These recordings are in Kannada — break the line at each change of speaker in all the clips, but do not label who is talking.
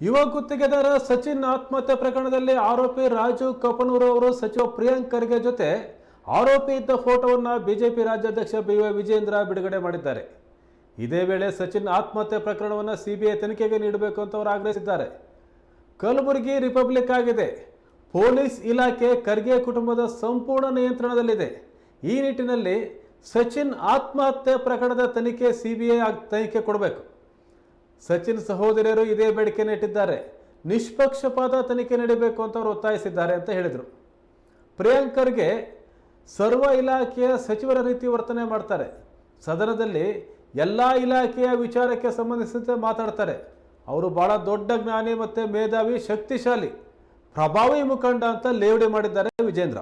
ಯುವ ಗುತ್ತಿಗೆದಾರ ಸಚಿನ್ ಆತ್ಮಹತ್ಯೆ ಪ್ರಕರಣದಲ್ಲಿ ಆರೋಪಿ ರಾಜು ಕಪನೂರ್ ಅವರು ಸಚಿವ ಪ್ರಿಯಾಂಕ್ ಖರ್ಗೆ ಜೊತೆ ಆರೋಪಿ ಇದ್ದ ಫೋಟೋವನ್ನು ಬಿಜೆಪಿ ರಾಜ್ಯಾಧ್ಯಕ್ಷ ಬಿ ವೈ ವಿಜೇಂದ್ರ ಬಿಡುಗಡೆ ಮಾಡಿದ್ದಾರೆ. ಇದೇ ವೇಳೆ ಸಚಿನ್ ಆತ್ಮಹತ್ಯೆ ಪ್ರಕರಣವನ್ನು ಸಿಬಿಐ ತನಿಖೆಗೆ ನೀಡಬೇಕು ಅಂತ ಅವರು ಆಗ್ರಹಿಸಿದ್ದಾರೆ. ಕಲಬುರಗಿ ರಿಪಬ್ಲಿಕ್ ಆಗಿದೆ. ಪೊಲೀಸ್ ಇಲಾಖೆ ಖರ್ಗೆ ಕುಟುಂಬದ ಸಂಪೂರ್ಣ ನಿಯಂತ್ರಣದಲ್ಲಿದೆ. ಈ ನಿಟ್ಟಿನಲ್ಲಿ ಸಚಿನ್ ಆತ್ಮಹತ್ಯೆ ಪ್ರಕರಣದ ತನಿಖೆ ಸಿಬಿಐ ತನಿಖೆ ಕೊಡಬೇಕು. ಸಚಿನ್ ಸಹೋದರಿಯರು ಇದೇ ಬೇಡಿಕೆಯನ್ನು ಇಟ್ಟಿದ್ದಾರೆ. ನಿಷ್ಪಕ್ಷಪಾತ ತನಿಖೆ ನಡೀಬೇಕು ಅಂತ ಅವರು ಒತ್ತಾಯಿಸಿದ್ದಾರೆ ಅಂತ ಹೇಳಿದರು. ಪ್ರಿಯಾಂಕರ್ಗೆ ಸರ್ವ ಇಲಾಖೆಯ ಸಚಿವರ ರೀತಿ ವರ್ತನೆ ಮಾಡ್ತಾರೆ. ಸದನದಲ್ಲಿ ಎಲ್ಲ ಇಲಾಖೆಯ ವಿಚಾರಕ್ಕೆ ಸಂಬಂಧಿಸಿದಂತೆ ಮಾತಾಡ್ತಾರೆ. ಅವರು ಬಹಳ ದೊಡ್ಡ ಜ್ಞಾನಿ ಮತ್ತು ಮೇಧಾವಿ, ಶಕ್ತಿಶಾಲಿ, ಪ್ರಭಾವಿ ಮುಖಂಡ ಅಂತ ಲೇವಡಿ ಮಾಡಿದ್ದಾರೆ ವಿಜೇಂದ್ರ.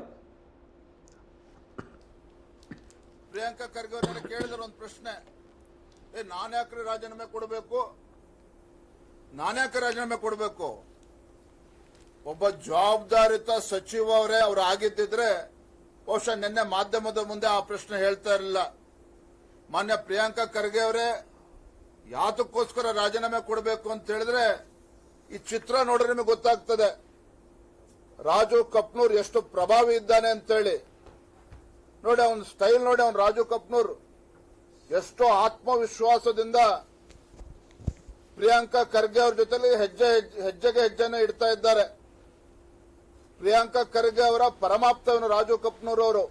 ಪ್ರಿಯಾಂಕಾ ಖರ್ಗೆ ಅವ್ರನ್ನ ಕೇಳಿದ್ರು ಒಂದು ಪ್ರಶ್ನೆ. ಏ, ನಾನು ಯಾಕ್ರಿ ರಾಜೀನಾಮೆ ಕೊಡಬೇಕು? ನಾನ್ಯಾಕೆ ರಾಜೀನಾಮೆ ಕೊಡಬೇಕು? ಒಬ್ಬ ಜವಾಬ್ದಾರಿತ ಸಚಿವ ಅವರೇ ಅವ್ರು ಆಗಿದ್ದಿದ್ರೆ ಬಹುಶಃ ನಿನ್ನೆ ಮಾಧ್ಯಮದ ಮುಂದೆ ಆ ಪ್ರಶ್ನೆ ಹೇಳ್ತಾ ಇರಲಿಲ್ಲ. ಮಾನ್ಯ ಪ್ರಿಯಾಂಕಾ ಖರ್ಗೆ ಅವರೇ, ಯಾತಕ್ಕೋಸ್ಕರ ರಾಜೀನಾಮೆ ಕೊಡಬೇಕು ಅಂತ ಹೇಳಿದ್ರೆ ಈ ಚಿತ್ರ ನೋಡ್ರೆ ನಿಮಗೆ ಗೊತ್ತಾಗ್ತದೆ. ರಾಜು ಕಪ್ನೂರ್ ಎಷ್ಟು ಪ್ರಭಾವಿ ಇದ್ದಾನೆ ಅಂತೇಳಿ ನೋಡಿ ಅವನ ಸ್ಟೈಲ್ ನೋಡಿ ಅವನ್ ರಾಜು ಕಪ್ನೂರ್. ಎಷ್ಟೋ ಆತ್ಮವಿಶ್ವಾಸದಿಂದ ಪ್ರಿಯಾಂಕಾ ಖರ್ಗೆ ಅವ್ರ ಜೊತೆಲಿ ಹೆಜ್ಜೆ ಹೆಜ್ಜೆ- ಹೆಜ್ಜೆಗೆ ಹೆಜ್ಜೆನ ಇಡ್ತಾ ಇದ್ದಾರೆ. ಪ್ರಿಯಾಂಕಾ ಖರ್ಗೆ ಅವರ ಪರಮಾಪ್ತವನು ರಾಜು ಕಪ್ನೂರ್ ಅವರು.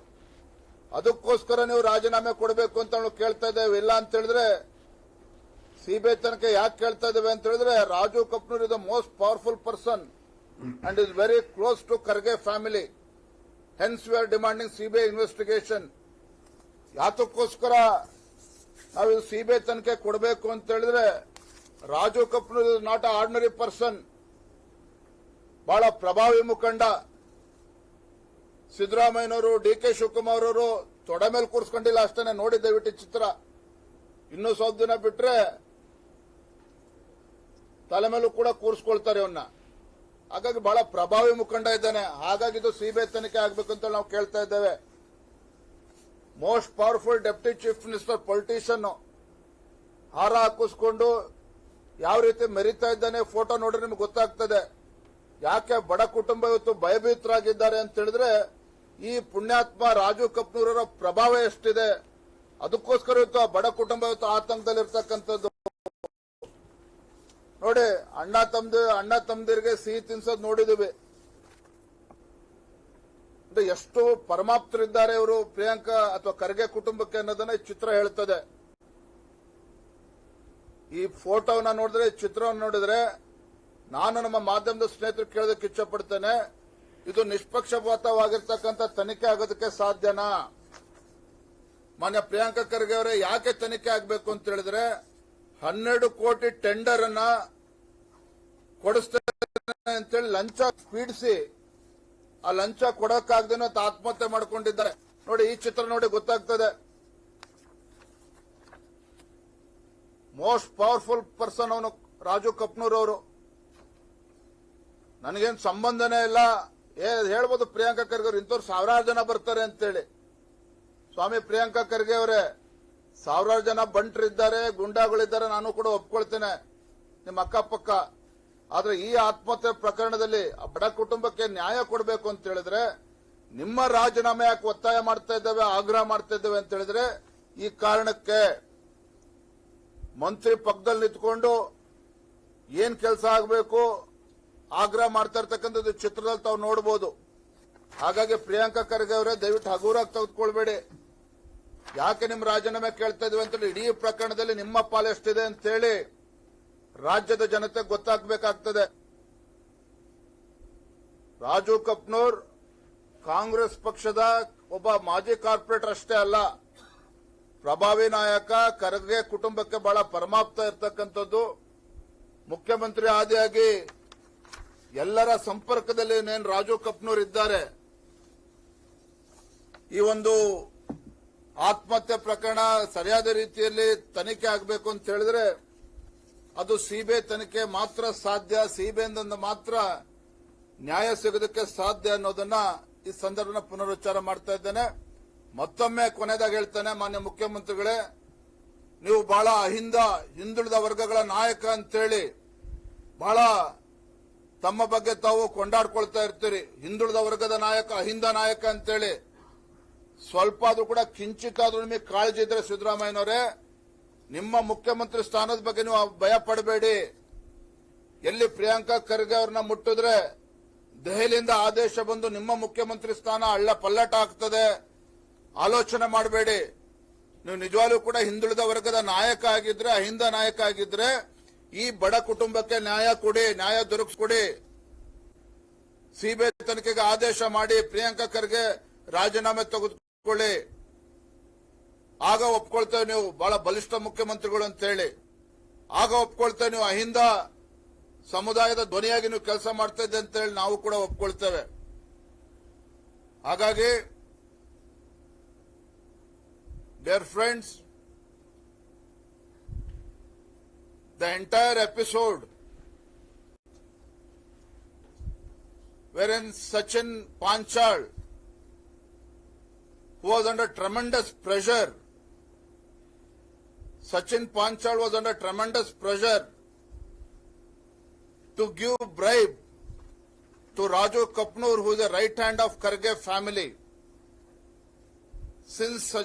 ಅದಕ್ಕೋಸ್ಕರ ನೀವು ರಾಜೀನಾಮೆ ಕೊಡಬೇಕು ಅಂತ ನಾವು ಕೇಳ್ತಾ ಇದ್ದೇವೆ ಇಲ್ಲ ಅಂತ ಹೇಳಿದ್ರೆ ಸಿಬಿಐ ತನಕ ಯಾಕೆ ಕೇಳ್ತಾ ಇದ್ದೇವೆ ಅಂತ ಹೇಳಿದ್ರೆ Raju Kapnoor is the most powerful person and is very close to Kharge family hence we are demanding CBI investigation ಯಾತಕ್ಕೋಸ್ಕರ ನಾವು ಸಿಬಿಐ ತನಿಖೆ ಕೊಡಬೇಕು ಅಂತ ಹೇಳಿದ್ರೆ Raju Kapnoor is not ordinary person ಬಹಳ ಪ್ರಭಾವಿ ಮುಖಂಡ. ಸಿದ್ದರಾಮಯ್ಯನವರು, ಡಿ ಕೆ ಶಿವಕುಮಾರ್ ಅವರು ತೊಡೆ ಮೇಲೆ ಕೂರಿಸ್ಕೊಂಡಿಲ್ಲ ಅಷ್ಟೇ ನೋಡಿ ದಯವಿಟ್ಟು ಚಿತ್ರ. ಇನ್ನೂ ಸ್ವಲ್ಪ ದಿನ ಬಿಟ್ರೆ ತಲೆ ಮೇಲೂ ಕೂಡ ಕೂರಿಸ್ಕೊಳ್ತಾರೆ ಅವನ್ನ ಹಾಗಾಗಿ ಬಹಳ ಪ್ರಭಾವಿ ಮುಖಂಡ ಇದ್ದಾನೆ. ಹಾಗಾಗಿ ಇದು ಸಿಬಿಐ ತನಿಖೆ ಆಗ್ಬೇಕು ಅಂತ ನಾವು ಕೇಳ್ತಾ ಇದ್ದೇವೆ. Most powerful deputy chief minister politician ಹಾರ ಹಾಕಿಸ್ಕೊಂಡು ಯಾವ ರೀತಿ ಮೆರಿತಾ ಇದ್ದಾನೆ ಫೋಟೋ ನೋಡ್ರೆ ನಿಮ್ಗೆ ಗೊತ್ತಾಗ್ತದೆ. ಯಾಕೆ ಬಡ ಕುಟುಂಬ ಇವತ್ತು ಭಯಭೀತರಾಗಿದ್ದಾರೆ ಅಂತ ಹೇಳಿದ್ರೆ, ಈ ಪುಣ್ಯಾತ್ಮ ರಾಜು ಕಪ್ನೂರರ ಪ್ರಭಾವ ಎಷ್ಟಿದೆ? ಅದಕ್ಕೋಸ್ಕರ ಇವತ್ತು ಆ ಬಡ ಕುಟುಂಬ ಇವತ್ತು ಆತಂಕದಲ್ಲಿ ಇರ್ತಕ್ಕಂಥದ್ದು ನೋಡಿ, ಅಣ್ಣ ತಮ್ದು, ಅಣ್ಣ ತಮ್ದಿರ್ಗೆ ಸಿಹಿ ತಿನ್ಸೋದ್ ನೋಡಿದೀವಿ. ಎಷ್ಟು ಪರಮಾಪ್ತರಿದ್ದಾರೆ ಇವರು ಪ್ರಿಯಾಂಕಾ ಅಥವಾ ಖರ್ಗೆ ಕುಟುಂಬಕ್ಕೆ ಅನ್ನೋದನ್ನ ಚಿತ್ರ ಹೇಳ್ತದೆ. ಈ ಫೋಟೋವನ್ನ ನೋಡಿದ್ರೆ, ಚಿತ್ರವನ್ನು ನೋಡಿದ್ರೆ, ನಾನು ನಮ್ಮ ಮಾಧ್ಯಮದ ಸ್ನೇಹಿತರು ಕೇಳೋದಕ್ಕೆ ಇಚ್ಛಪಡ್ತೇನೆ. ಇದು ನಿಷ್ಪಕ್ಷಪಾತವಾಗಿರ್ತಕ್ಕಂಥ ತನಿಖೆ ಆಗೋದಕ್ಕೆ ಸಾಧ್ಯನಾ? ಮಾನ್ಯ ಪ್ರಿಯಾಂಕಾ ಖರ್ಗೆ ಅವರೇ, ಯಾಕೆ ತನಿಖೆ ಆಗಬೇಕು ಅಂತ ಹೇಳಿದ್ರೆ, ಹನ್ನೆರಡು ಕೋಟಿ ಟೆಂಡರ್ ಅನ್ನ ಕೊಡಿಸ್ತೇನೆ ಅಂತೇಳಿ ಲಂಚ ಪೀಡಿಸಿ, ಆ ಲಂಚ ಕೊಡೋಕ್ಕಾಗ್ದೇನೋ ಆತ್ಮಹತ್ಯೆ ಮಾಡ್ಕೊಂಡಿದ್ದಾರೆ. ನೋಡಿ, ಈ ಚಿತ್ರ ನೋಡಿ ಗೊತ್ತಾಗ್ತದೆ. ಮೋಸ್ಟ್ ಪವರ್ಫುಲ್ ಪರ್ಸನ್ ಅವನು ರಾಜು ಕಪ್ನೂರ್ ಅವರು. ನನಗೇನು ಸಂಬಂಧನೇ ಇಲ್ಲ. ಏ, ಹೇಳ್ಬೋದು ಪ್ರಿಯಾಂಕಾ ಖರ್ಗೆ ಅವ್ರು, ಇಂಥವ್ರು ಸಾವಿರಾರು ಜನ ಬರ್ತಾರೆ ಅಂತೇಳಿ. ಸ್ವಾಮಿ ಪ್ರಿಯಾಂಕಾ ಖರ್ಗೆ ಅವರೇ, ಸಾವಿರಾರು ಜನ ಬಂಟ್ರಿದ್ದಾರೆ, ಗುಂಡಾಗಳಿದ್ದಾರೆ, ನಾನು ಕೂಡ ಒಪ್ಕೊಳ್ತೇನೆ. ನಿಮ್ಮ ಅಕ್ಕಪಕ್ಕ. ಆದ್ರೆ ಈ ಆತ್ಮಹತ್ಯೆ ಪ್ರಕರಣದಲ್ಲಿ ಬಡ ಕುಟುಂಬಕ್ಕೆ ನ್ಯಾಯ ಕೊಡಬೇಕು ಅಂತ ಹೇಳಿದ್ರೆ, ನಿಮ್ಮ ರಾಜೀನಾಮೆ ಯಾಕೆ ಒತ್ತಾಯ ಮಾಡ್ತಾ ಇದ್ದೇವೆ, ಆಗ್ರಹ ಮಾಡ್ತಾ ಇದ್ದೇವೆ ಅಂತ ಹೇಳಿದ್ರೆ, ಈ ಕಾರಣಕ್ಕೆ ಮಂತ್ರಿ ಪಕ್ಕದಲ್ಲಿ ನಿಂತ್ಕೊಂಡು ಏನ್ ಕೆಲಸ ಆಗಬೇಕು, ಆಗ್ರಹ ಮಾಡ್ತಾ ಇರ್ತಕ್ಕಂಥದ್ದು ಚಿತ್ರದಲ್ಲಿ ತಾವು ನೋಡಬಹುದು ಹಾಗಾಗಿ ಪ್ರಿಯಾಂಕಾ ಖರ್ಗೆ ಅವರೇ ದಯವಿಟ್ಟು ಹಗುರಾಗಿ ತೆಗೆದುಕೊಳ್ಬೇಡಿ. ಯಾಕೆ ನಿಮ್ಮ ರಾಜೀನಾಮೆ ಕೇಳ್ತಾ ಇದೀವಿ ಅಂತೇಳಿ ಇಡೀ ಪ್ರಕರಣದಲ್ಲಿ ನಿಮ್ಮ ಪಾಲು ಎಷ್ಟಿದೆ ಅಂತೇಳಿ ರಾಜ್ಯದ ಜನತೆ ಗೊತ್ತಾಗಬೇಕಾಗ್ತದೆ. ರಾಜು ಕಪ್ನೂರ್ ಕಾಂಗ್ರೆಸ್ ಪಕ್ಷದ ಒಬ್ಬ ಮಾಜಿ ಕಾರ್ಪೊರೇಟರ್ ಅಷ್ಟೇ ಅಲ್ಲ ಪ್ರಭಾವಿ ನಾಯಕ, ಖರ್ಗೆ ಕುಟುಂಬಕ್ಕೆ ಬಹಳ ಪರಮಾಪ್ತ ಇರತಕ್ಕಂಥದ್ದು. ಮುಖ್ಯಮಂತ್ರಿ ಆದಿಯಾಗಿ ಎಲ್ಲರ ಸಂಪರ್ಕದಲ್ಲಿ ಏನೇನು ರಾಜು ಕಪ್ನೂರ್ ಇದ್ದಾರೆ. ಈ ಒಂದು ಆತ್ಮಹತ್ಯೆ ಪ್ರಕರಣ ಸರಿಯಾದ ರೀತಿಯಲ್ಲಿ ತನಿಖೆ ಆಗಬೇಕು ಅಂತ ಹೇಳಿದ್ರೆ, ಅದು ಸಿಬಿಐ ತನಿಖೆ ಮಾತ್ರ ಸಾಧ್ಯ. ಸಿಬಿಐಂದ ಮಾತ್ರ ನ್ಯಾಯ ಸಿಗೋದಕ್ಕೆ ಸಾಧ್ಯ ಅನ್ನೋದನ್ನ ಈ ಸಂದರ್ಭನ ಪುನರುಚ್ಚಾರ ಮಾಡ್ತಾ ಇದ್ದೇನೆ. ಮತ್ತೊಮ್ಮೆ ಕೊನೆದಾಗ ಹೇಳ್ತಾನೆ, ಮಾನ್ಯ ಮುಖ್ಯಮಂತ್ರಿಗಳೇ, ನೀವು ಬಹಳ ಅಹಿಂದ ಹಿಂದುಳಿದ ವರ್ಗಗಳ ನಾಯಕ ಅಂತೇಳಿ ಬಹಳ ತಮ್ಮ ಬಗ್ಗೆ ತಾವು ಕೊಂಡಾಡ್ಕೊಳ್ತಾ ಇರ್ತೀರಿ. ಹಿಂದುಳಿದ ವರ್ಗದ ನಾಯಕ, ಅಹಿಂದ ನಾಯಕ ಅಂತೇಳಿ ಸ್ವಲ್ಪ ಆದ್ರೂ ಕೂಡ ಕಿಂಚಿತಾದ್ರೂ ನಿಮಗೆ ಕಾಳಜಿ ಇದ್ರೆ ಸಿದ್ದರಾಮಯ್ಯನವರೇ, ನಿಮ್ಮ ಮುಖ್ಯಮಂತ್ರಿ ಸ್ಥಾನದ ಬಗ್ಗೆ ನೀವು ಭಯ ಪಡಬೇಡಿ. ಎಲ್ಲಿ ಪ್ರಿಯಾಂಕಾ ಖರ್ಗೆ ಅವ್ರನ್ನ ಮುಟ್ಟಿದ್ರೆ ದೆಹಲಿಯಿಂದ ಆದೇಶ ಬಂದು ನಿಮ್ಮ ಮುಖ್ಯಮಂತ್ರಿ ಸ್ಥಾನ ಹಳ್ಳ ಪಲ್ಲಟ ಆಗ್ತದೆ. ಆಲೋಚನೆ ಮಾಡಬೇಡಿ. ನೀವು ನಿಜವಾಗ್ಲೂ ಕೂಡ ಹಿಂದುಳಿದ ವರ್ಗದ ನಾಯಕ ಆಗಿದ್ರೆ, ಅಹಿಂದ ನಾಯಕ ಆಗಿದ್ರೆ, ಈ ಬಡ ಕುಟುಂಬಕ್ಕೆ ನ್ಯಾಯ ಕೊಡಿ, ನ್ಯಾಯ ದೊರಕಿಸ್ಕೊಡಿ. ಸಿಬಿಐ ತನಿಖೆಗೆ ಆದೇಶ ಮಾಡಿ, ಪ್ರಿಯಾಂಕಾ ಖರ್ಗೆ ರಾಜೀನಾಮೆ ತೆಗೆದುಕೊಳ್ಳಿ. ಆಗ ಒಪ್ಕೊಳ್ತೇವೆ ನೀವು, ಬಹಳ ಬಲಿಷ್ಠ ಮುಖ್ಯಮಂತ್ರಿಗಳು ಅಂತ ಹೇಳಿ ಆಗ ಒಪ್ಕೊಳ್ತೇವೆ ನೀವು, ಅಹಿಂದ ಸಮುದಾಯದ ಧ್ವನಿಯಾಗಿ ನೀವು ಕೆಲಸ ಮಾಡ್ತಾ ಇದ್ದೆ ಅಂತ ಹೇಳಿ ನಾವು ಕೂಡ ಒಪ್ಕೊಳ್ತೇವೆ. ಹಾಗಾಗಿ Dear friends, the entire episode wherein Sachin Panchal, who was under tremendous pressure, Sachin Panchal was under tremendous pressure to give bribe to Raju Kapnur, who is the right hand of Karge family. Since